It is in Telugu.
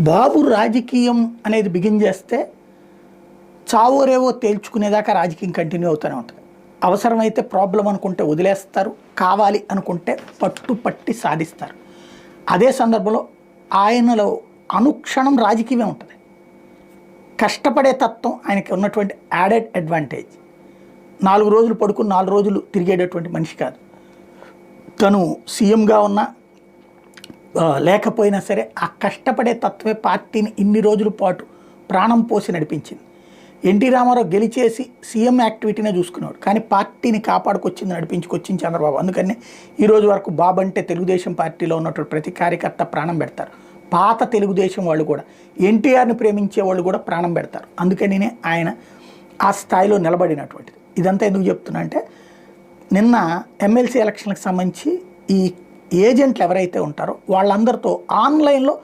బాబు రాజకీయం అనేది బిగిన్ చేస్తే చావోరేవో తేల్చుకునేదాకా రాజకీయం కంటిన్యూ అవుతూనే ఉంటుంది. అవసరమైతే ప్రాబ్లం అనుకుంటే వదిలేస్తారు కావాలి అనుకుంటే పట్టు పట్టి సాధిస్తారు. అదే సందర్భంలో ఆయనలో అనుక్షణం రాజకీయమే ఉంటుంది. కష్టపడే తత్వం ఆయనకి ఉన్నటువంటి యాడెడ్ అడ్వాంటేజ్ నాలుగు రోజులు పడుకుని నాలుగు రోజులు తిరిగేటటువంటి మనిషి కాదు. తను సీఎంగా ఉన్న లేకపోయినా సరే ఆ కష్టపడే తత్వే పార్టీని ఇన్ని రోజుల పాటు ప్రాణం పోసి నడిపించింది. ఎన్టీ రామారావు గెలిచేసి సీఎం యాక్టివిటీనే చూసుకున్నాడు. కానీ పార్టీని కాపాడుకొచ్చింది నడిపించుకొచ్చింది చంద్రబాబు. అందుకనే ఈ రోజు వరకు బాబు అంటే తెలుగుదేశం పార్టీలో ఉన్నటువంటి ప్రతి కార్యకర్త ప్రాణం పెడతారు. పాత తెలుగుదేశం వాళ్ళు కూడా ఎన్టీఆర్ని ప్రేమించే వాళ్ళు కూడా ప్రాణం పెడతారు. అందుకని ఆయన ఆ స్థాయిలో నిలబడినటువంటిది. ఇదంతా ఎందుకు చెప్తున్నా అంటే నిన్న ఎమ్మెల్సీ ఎలక్షన్లకు సంబంధించి ఈ ఏజెంట్లు ఎవరైతే ఉంటారో వాళ్ళందరితో ఆన్లైన్లో